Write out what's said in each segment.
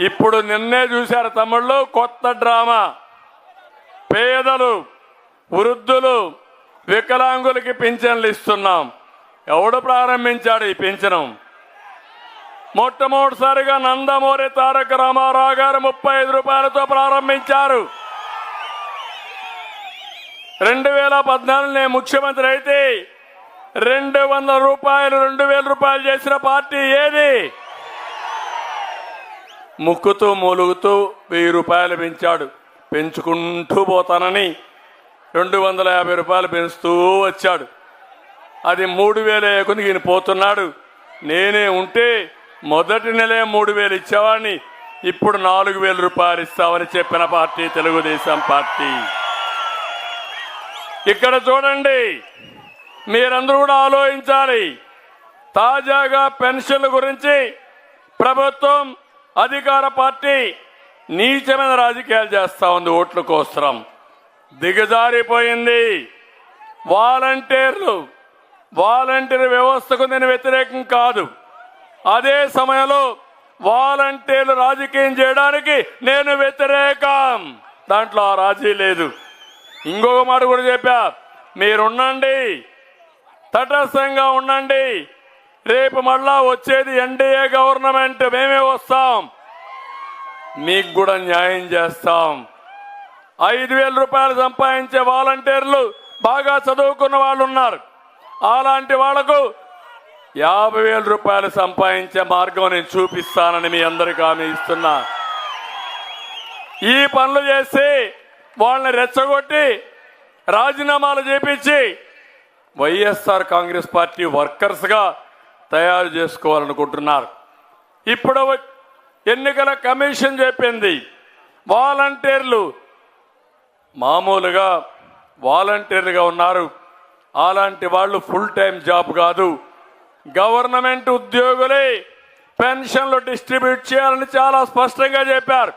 ఇప్పుడు నిన్నే చూశారు తమ్ముళ్ళు కొత్త డ్రామా. పేదలు వృద్ధులు వికలాంగులకి పింఛన్లు ఇస్తున్నాం. ఎవడు ప్రారంభించాడు ఈ పింఛనం? మొట్టమొదటిసారిగా నందమూరి తారక రామారావు గారు ముప్పై ఐదు రూపాయలతో ప్రారంభించారు. రెండు వేల పద్నాలుగు నేను ముఖ్యమంత్రి అయితే రెండు వందల రూపాయలు రెండు వేల రూపాయలు చేసిన పార్టీ ఏది? ముక్కుతూ మూలుగుతూ వెయ్యి రూపాయలు పెంచాడు. పెంచుకుంటూ పోతానని రెండు వందల యాభై రూపాయలు పెంచుతూ వచ్చాడు. అది మూడు వేలు ఏకుంది ఈయన పోతున్నాడు. నేనే ఉంటే మొదటి నెలే మూడు వేలు ఇచ్చేవాడిని. ఇప్పుడు నాలుగు వేల రూపాయలు ఇస్తామని చెప్పిన పార్టీ తెలుగుదేశం పార్టీ. ఇక్కడ చూడండి మీరందరూ కూడా ఆలోచించాలి. తాజాగా పెన్షన్ల గురించి ప్రభుత్వం అధికార పార్టీ నీచమైన రాజకీయాలు చేస్తా ఉంది ఓట్ల కోసరం. దిగజారిపోయింది. వాలంటీర్లు. వాలంటీర్ వ్యవస్థకు నేను వ్యతిరేకం కాదు. అదే సమయంలో వాలంటీర్లు రాజకీయం చేయడానికి నేను వ్యతిరేకం. దాంట్లో ఆ రాజీ లేదు. ఇంకొక మాట కూడా చెప్పా. మీరుండండి. తటస్థంగా ఉండండి. రేపు మళ్ళా వచ్చేది ఎన్డీఏ గవర్నమెంట్. మేమే వస్తాం. మీకు కూడా న్యాయం చేస్తాం. ఐదు వేల రూపాయలు సంపాదించే వాలంటీర్లు బాగా చదువుకున్న వాళ్ళు ఉన్నారు. అలాంటి వాళ్ళకు యాభై వేల రూపాయలు సంపాదించే మార్గం నేను చూపిస్తానని మీ అందరికీ హామీ ఇస్తున్నా. ఈ పనులు చేసి వాళ్ళని రెచ్చగొట్టి రాజీనామాలు చేపించి వైఎస్ఆర్ కాంగ్రెస్ పార్టీ వర్కర్స్గా తయారు చేసుకోవాలనుకుంటున్నారు. ఇప్పుడు ఎన్నికల కమిషన్ చెప్పింది వాలంటీర్లు మామూలుగా వాలంటీర్లుగా ఉన్నారు. అలాంటి వాళ్ళు ఫుల్ టైం జాబ్ కాదు. గవర్నమెంట్ ఉద్యోగులే పెన్షన్లు డిస్ట్రిబ్యూట్ చేయాలని చాలా స్పష్టంగా చెప్పారు.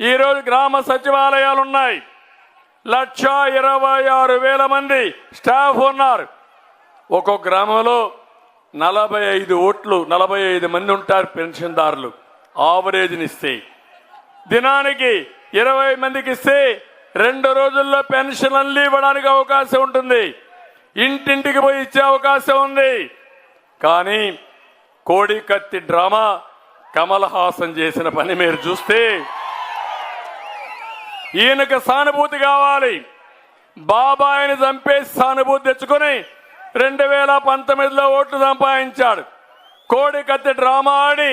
ఈరోజు గ్రామ సచివాలయాలు ఉన్నాయి. లక్ష ఇరవై ఆరు వేల మంది స్టాఫ్ ఉన్నారు. ఒక్కొక్క గ్రామంలో నలభై ఐదు ఓట్లు నలభై ఐదు మంది ఉంటారు పెన్షన్దారులు. ఆవరేజ్ని ఇస్తే దినానికి ఇరవై మందికి ఇస్తే రెండు రోజుల్లో పెన్షన్ అల్లి ఇవ్వడానికి అవకాశం ఉంటుంది. ఇంటింటికి పోయి ఇచ్చే అవకాశం ఉంది. కానీ కోడి కత్తి డ్రామా కమల్ హాసన్ చేసిన పని మీరు చూస్తే ఈయనకు సానుభూతి కావాలి. బాబాయిని చంపేసి సానుభూతి తెచ్చుకొని రెండు వేల పంతొమ్మిదిలో ఓట్లు సంపాదించాడు. కోడి కత్తి డ్రామా ఆడి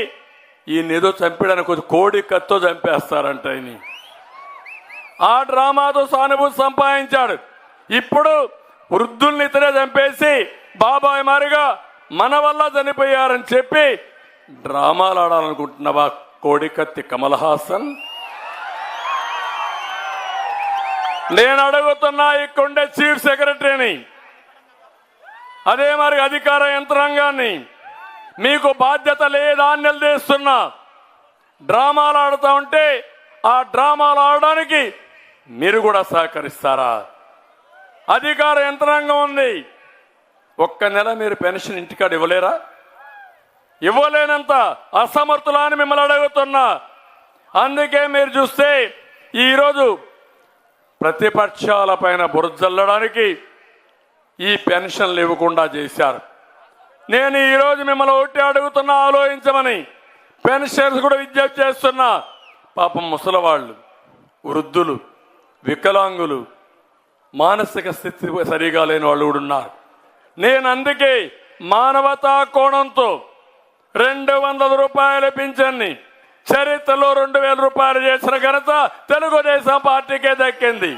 ఈ ఏదో చంపడానికి కోడి కత్తో చంపేస్తారంట ఆయన ఆ డ్రామాతో సానుభూతి సంపాదించాడు. ఇప్పుడు వృద్ధుల్ని ఇతనే చంపేసి బాబాయ్ మారిగా మన వల్ల చనిపోయారని చెప్పి డ్రామాలు ఆడాలనుకుంటున్నావా కోడి కత్తి కమల్ హాసన్? నేను అడుగుతున్నా ఇక్కడుండే చీఫ్ సెక్రటరీని. అదే మరి అధికార యంత్రాంగాన్ని. మీకు బాధ్యత లేదా అని నిలదీస్తున్నా డ్రామాలు ఆడుతూ ఉంటే ఆ డ్రామాలు ఆడడానికి మీరు కూడా సహకరిస్తారా? అధికార యంత్రాంగం ఉంది. ఒక్క నెల మీరు పెన్షన్ ఇంటికాడ ఇవ్వలేరా? ఇవ్వలేనంత అసమర్థులా అని మిమ్మల్ని అడుగుతున్నా. అందుకే మీరు చూస్తే ఈరోజు ప్రతిపక్షాల పైన బురజల్లడానికి ఈ పెన్షన్లు ఇవ్వకుండా చేశారు. నేను ఈరోజు మిమ్మల్ని ఒకటి అడుగుతున్నా ఆలోచించమని. పెన్షన్స్ కూడా విజ్ఞప్తి చేస్తున్నా. పాపం ముసలవాళ్ళు వృద్ధులు వికలాంగులు మానసిక స్థితి సరిగా లేని వాళ్ళు కూడా ఉన్నారు. నేను అందుకే మానవతా కోణంతో రెండు వందల రూపాయల పింఛన్ని చరిత్రలో రెండు వేల రూపాయలు చేసిన ఘనత తెలుగుదేశం పార్టీకే దక్కింది.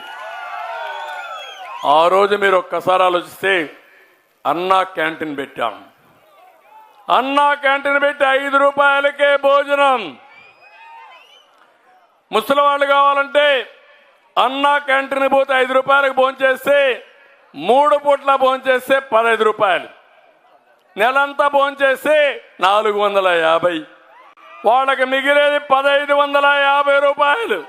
ఆ రోజు మీరు ఒక్కసారి ఆలోచిస్తే అన్నా క్యాంటీన్ పెట్టాం. అన్నా క్యాంటీన్ పెట్టి ఐదు రూపాయలకే భోజనం. ముసలి వాళ్ళు కావాలంటే అన్నా క్యాంటీన్ పోతే ఐదు రూపాయలకు భోంచేస్తే మూడు పూట్ల భోంచేస్తే పదహైదు రూపాయలు. నెలంతా భోంచేస్తే నాలుగు వందల యాభై. వాళ్ళకి మిగిలేది పదహైదు వందల యాభై రూపాయలు.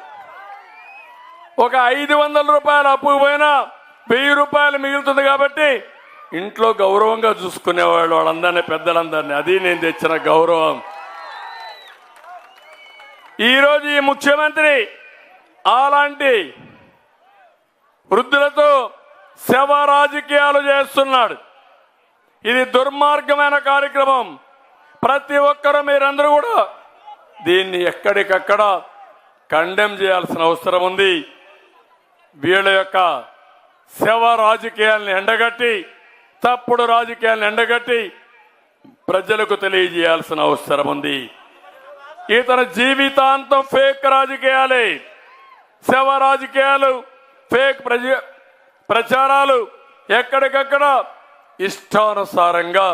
ఒక ఐదు వందల రూపాయలు అప్పు పోయినా వెయ్యి రూపాయలు మిగులుతుంది కాబట్టి ఇంట్లో గౌరవంగా చూసుకునేవాళ్ళు వాళ్ళందరినీ పెద్దలందరినీ. అది నేను తెచ్చిన గౌరవం. ఈరోజు ఈ ముఖ్యమంత్రి అలాంటి వృద్ధులతో శవ రాజకీయాలు చేస్తున్నాడు. ఇది దుర్మార్గమైన కార్యక్రమం. ప్రతి ఒక్కరూ మీరందరూ కూడా దీన్ని ఎక్కడికక్కడ కండెమ్ చేయాల్సిన అవసరం ఉంది. వీళ్ళ యొక్క శవ రాజకీయాలను ఎండగట్టి తప్పుడు రాజకీయాలను ఎండగట్టి ప్రజలకు తెలియజేయాల్సిన అవసరం ఉంది. ఇతని జీవితాంతం ఫేక్ రాజకీయాలే. శవ రాజకీయాలు ఫేక్ ప్రజ ప్రచారాలు ఎక్కడికక్కడ ఇష్టానుసారంగా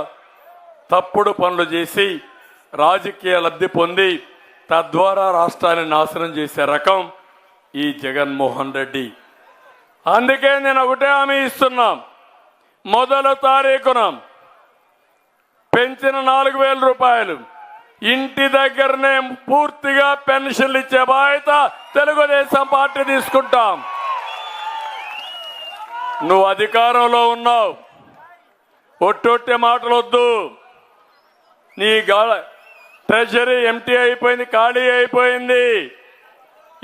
తప్పుడు పనులు చేసి రాజకీయ లబ్ధి పొంది తద్వారా రాష్ట్రాన్ని నాశనం చేసే రకం ఈ జగన్మోహన్ రెడ్డి. అందుకే నేను ఒకటే హామీ ఇస్తున్నాం. మొదలు తారీఖున పెంచిన నాలుగు వేల రూపాయలు. ఇంటి దగ్గరనే పూర్తిగా పెన్షన్లు ఇచ్చే బాధ్యత తెలుగుదేశం పార్టీ తీసుకుంటాం. నువ్వు అధికారంలో ఉన్నావు. ఒట్టొట్టే మాటలు వద్దు. నీ ట్రెజరీ ఎంటీ అయిపోయింది ఖాళీ అయిపోయింది.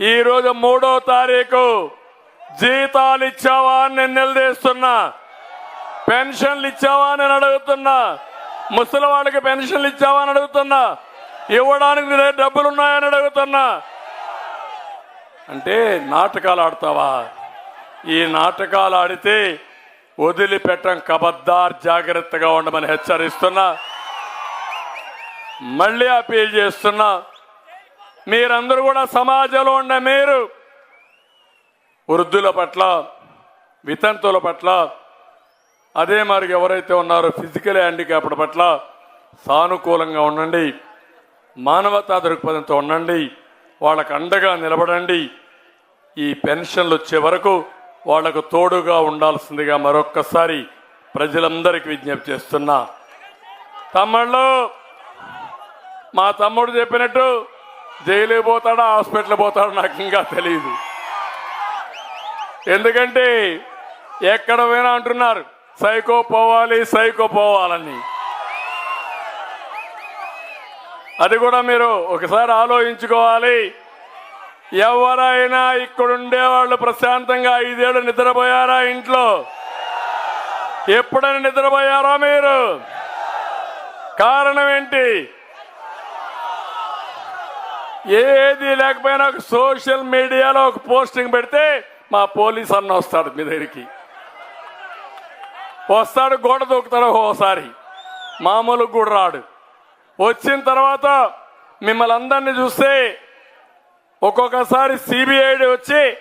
ఈరోజు మూడో తారీఖు. జీతాలు ఇచ్చావా అని నేను నిలదీస్తున్నా. పెన్షన్లు ఇచ్చావా అని నేను అడుగుతున్నా. ముసలి వాళ్ళకి పెన్షన్లు ఇచ్చావా అని అడుగుతున్నా. ఇవ్వడానికి నీ డబ్బులు ఉన్నాయని అడుగుతున్నా. అంటే నాటకాలు ఆడతావా? ఈ నాటకాలు ఆడితే వదిలిపెట్టం కబద్దార్ జాగ్రత్తగా ఉండమని హెచ్చరిస్తున్నా. మళ్ళీ అపీల్ చేస్తున్నా. మీరందరూ కూడా సమాజంలో ఉండే మీరు వృద్ధుల పట్ల వితంతుల పట్ల అదే మరి ఎవరైతే ఉన్నారో ఫిజికల్ హ్యాండిక్యాప్డ్ పట్ల సానుకూలంగా ఉండండి మానవతా దృక్పథంతో ఉండండి వాళ్ళకు అండగా నిలబడండి. ఈ పెన్షన్లు వచ్చే వరకు వాళ్ళకు తోడుగా ఉండాల్సిందిగా మరొక్కసారి ప్రజలందరికీ విజ్ఞప్తి చేస్తున్నా. తమ్ముళ్ళు మా తమ్ముడు చెప్పినట్టు జైలు పోతాడా హాస్పిటల్ పోతాడో నాకు ఇంకా తెలియదు ఎందుకంటే ఎక్కడ పోయినా అంటున్నారు సైకో పోవాలి సైకో పోవాలని. అది కూడా మీరు ఒకసారి ఆలోచించుకోవాలి. ఎవరైనా ఇక్కడుండే వాళ్ళు ప్రశాంతంగా ఐదేళ్ళు నిద్రపోయారా ఇంట్లో? ఎప్పుడైనా నిద్రపోయారా మీరు? కారణం ఏంటి? ఏది లేకపోయినా ఒక సోషల్ మీడియాలో ఒక పోస్టింగ్ పెడితే మా పోలీస్ అన్న వస్తాడు మీ దగ్గరికి. వస్తాడు గోడ దూకుతాడు ఓసారి. మామూలు కూడా రాడు. వచ్చిన తర్వాత మిమ్మల్ని అందరినీ చూస్తే ఒక్కొక్కసారి సిబిఐడి వచ్చి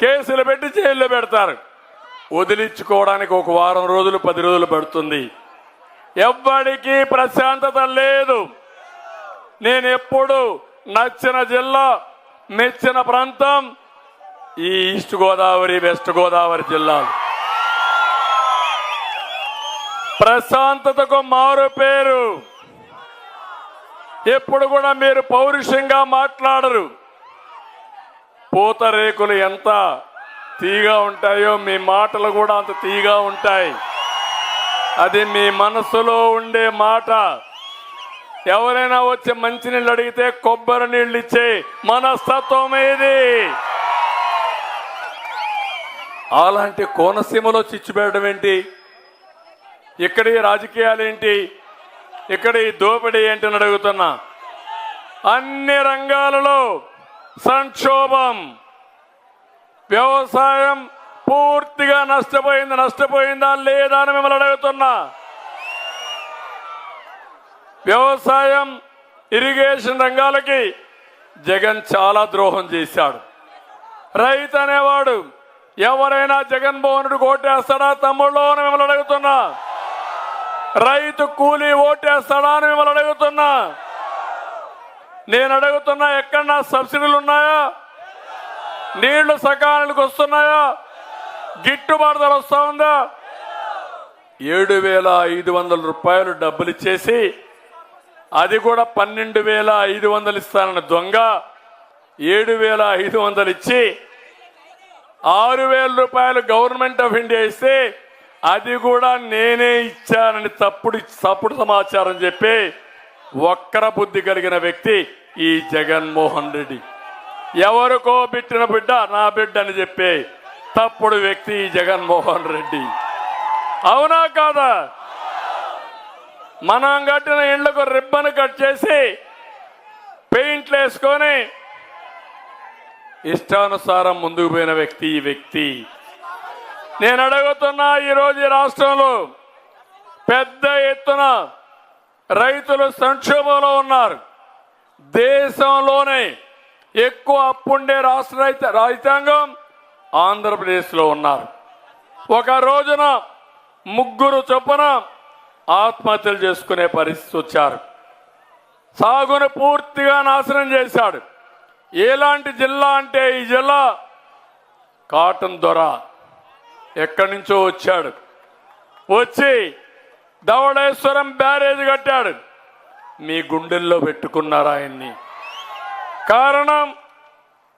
కేసులు పెట్టి జైల్లో పెడతారు. వదిలించుకోవడానికి ఒక వారం రోజులు పది రోజులు పడుతుంది. ఎవ్వడికి ప్రశాంతత లేదు. నేను ఎప్పుడు నచ్చిన జిల్లా మెచ్చిన ప్రాంతం ఈ ఈస్ట్ గోదావరి వెస్ట్ గోదావరి జిల్లాలు. ప్రశాంతతకు మారు పేరు. ఎప్పుడు కూడా మీరు పౌరుషంగా మాట్లాడరు. పూతరేకులు ఎంత తీగా ఉంటాయో మీ మాటలు కూడా అంత తీగా ఉంటాయి. అది మీ మనసులో ఉండే మాట. ఎవరైనా వచ్చి మంచినీళ్ళు అడిగితే కొబ్బరి నీళ్ళు ఇచ్చే మనస్తత్వం ఏది? అలాంటి కోనసీమలో చిచ్చుపెట్టడం ఏంటి? ఇక్కడి రాజకీయాలు ఏంటి? ఇక్కడ ఈ దోపిడీ ఏంటి అని అడుగుతున్నా. అన్ని రంగాలలో సంక్షోభం వ్యవసాయం పూర్తిగా నష్టపోయింది నష్టపోయిందా లేదా అని మిమ్మల్ని అడుగుతున్నా. వ్యవసాయం ఇరిగేషన్ రంగాలకి జగన్ చాలా ద్రోహం చేశాడు. రైతు అనేవాడు ఎవరైనా జగన్మోహన్ ఓటేస్తాడా? తమ్ముళ్ళు అని మిమ్మల్ని అడుగుతున్నా. రైతు కూలీ ఓటేస్తాడా అని మిమ్మల్ని అడుగుతున్నా. నేను అడుగుతున్నా ఎక్కడన్నా సబ్సిడీలు ఉన్నాయా? నీళ్ళు సకాలానికి వస్తున్నాయా? గిట్టుబాటు ధర వస్తా ఉందా? ఏడు వేల ఐదు వందల రూపాయలు డబ్బులు ఇచ్చేసి అది కూడా పన్నెండు వేల ఐదు వందలు ఇస్తానన్న దొంగ ఏడు వేల ఐదు వందలు ఇచ్చి ఆరు వేల రూపాయలు గవర్నమెంట్ ఆఫ్ ఇండియా ఇస్తే అది కూడా నేనే ఇచ్చానని తప్పుడు తప్పుడు సమాచారం చెప్పి వక్ర బుద్ధి కలిగిన వ్యక్తి ఈ జగన్మోహన్ రెడ్డి. ఎవరికో పెట్టిన బిడ్డ? నా బిడ్డ అని చెప్పే తప్పుడు వ్యక్తి ఈ జగన్మోహన్ రెడ్డి. అవునా కాదా? మనం కట్టిన ఇళ్ళకు రిబ్బన్ కట్ చేసి పెయింట్లు వేసుకొని ఇష్టానుసారం ముందుకు పోయిన వ్యక్తి ఈ వ్యక్తి. నేను అడుగుతున్నా ఈరోజు రాష్ట్రంలో పెద్ద ఎత్తున రైతులు సంక్షోభంలో ఉన్నారు. దేశంలోనే ఎక్కువ అప్పుండే రాష్ట్ర రైత రైతాంగం ఆంధ్రప్రదేశ్లో ఉన్నారు. ఒక రోజున ముగ్గురు చొప్పున ఆత్మహత్యలు చేసుకునే పరిస్థితి వచ్చారు. సాగును పూర్తిగా నాశనం చేశాడు. ఎలాంటి జిల్లా అంటే ఈ జిల్లా? కాటన్ దొర. ఎక్కడి నుంచో వచ్చాడు. వచ్చి ధవళేశ్వరం బ్యారేజ్ కట్టాడు. మీ గుండెల్లో పెట్టుకున్నారు ఆయన్ని. కారణం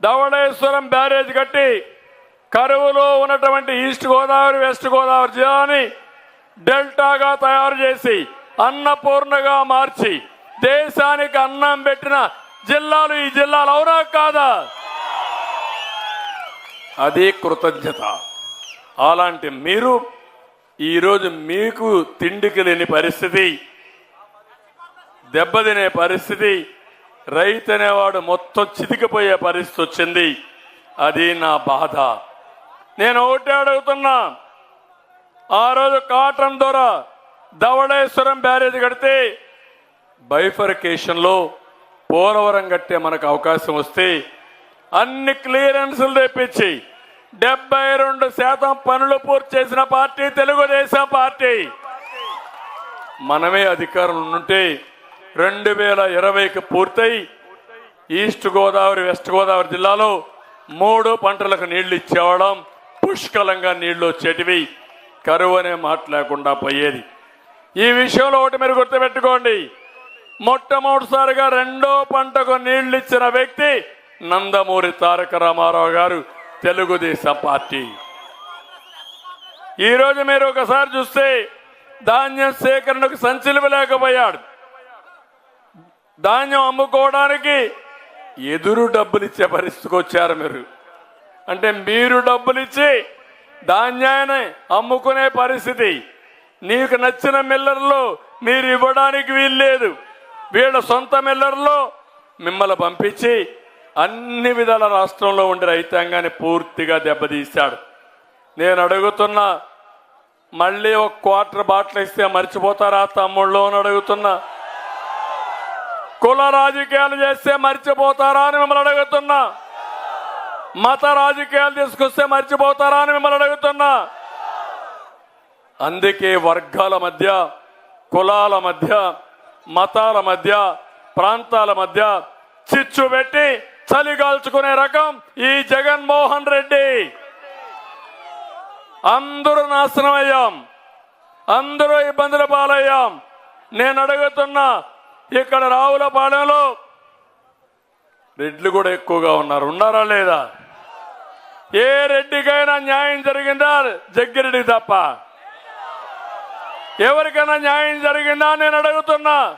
ధవళేశ్వరం బ్యారేజ్ కట్టి కరువులో ఉన్నటువంటి ఈస్ట్ గోదావరి వెస్ట్ గోదావరి జిల్లాని డెల్టాగా తయారు చేసి అన్నపూర్ణగా మార్చి దేశానికి అన్నం పెట్టిన జిల్లాలు ఈ జిల్లాలు అవునా కాదా? అదే కృతజ్ఞత. అలాంటి మీరు ఈరోజు మీకు తిండికి లేని పరిస్థితి దెబ్బతినే పరిస్థితి రైతు అనేవాడు మొత్తం చితికిపోయే పరిస్థితి వచ్చింది. అది నా బాధ. నేను ఒకటే అడుగుతున్నా ఆ రోజు కాటన్ ద్వారా ధవళేశ్వరం బ్యారేజ్ కడితే బైఫర్కేషన్లో పోలవరం కట్టే మనకు అవకాశం వస్తే అన్ని క్లియరెన్సులు తెప్పించి డెబ్బై రెండు శాతం పనులు పూర్తి చేసిన పార్టీ తెలుగుదేశం పార్టీ. మనమే అధికారంలో ఉంటే రెండు వేల ఇరవైకి పూర్తయి ఈస్ట్ గోదావరి వెస్ట్ గోదావరి జిల్లాలో మూడు పంటలకు నీళ్ళు ఇచ్చేవడం పుష్కలంగా నీళ్ళు వచ్చేటివి. కరువు అనే మాట లేకుండా పోయేది. ఈ విషయంలో ఒకటి మీరు గుర్తుపెట్టుకోండి. మొట్టమొదటిసారిగా రెండో పంటకు నీళ్ళు ఇచ్చిన వ్యక్తి నందమూరి తారక రామారావు గారు తెలుగుదేశం పార్టీ. ఈరోజు మీరు ఒకసారి చూస్తే ధాన్యం సేకరణకు సంచలివలేకపోయాడు ధాన్యం అమ్ముకోవడానికి ఎదురు డబ్బులు ఇచ్చే పరిస్థితికి వచ్చారు మీరు. అంటే మీరు డబ్బులు ఇచ్చి ధాన్యాన్ని అమ్ముకునే పరిస్థితి. నీకు నచ్చిన మిల్లర్లు మీరు ఇవ్వడానికి వీల్లేదు. వీళ్ళ సొంత మిల్లర్లో మిమ్మల్ని పంపించి అన్ని విధాల రాష్ట్రంలో ఉండే రైతాంగాన్ని పూర్తిగా దెబ్బతీశాడు. నేను అడుగుతున్నా మళ్ళీ ఒక క్వార్టర్ బాటిల్ ఇస్తే మర్చిపోతారా తమ్ముళ్ళు అని అడుగుతున్నా. కుల రాజకీయాలు చేస్తే మర్చిపోతారా అని మిమ్మల్ని అడుగుతున్నా. మత రాజకీయాలు తీసుకొస్తే మర్చిపోతారా అని మిమ్మల్ని అడుగుతున్నా. అందుకే వర్గాల మధ్య కులాల మధ్య మతాల మధ్య ప్రాంతాల మధ్య చిచ్చు పెట్టి చలిగాల్చుకునే రకం ఈ జగన్మోహన్ రెడ్డి. అందరూ నాశనం అయ్యాం. అందరూ ఇబ్బందుల పాలయ్యాం. నేను అడుగుతున్నా ఇక్కడ రావులపాలెంలో రెడ్లు కూడా ఎక్కువగా ఉన్నారు. ఉన్నారా లేదా? ఏ రెడ్డికైనా న్యాయం జరిగిందా? జగ్గిరెడ్డి తప్ప. ఎవరికైనా న్యాయం జరిగిందా నేను అడుగుతున్నా.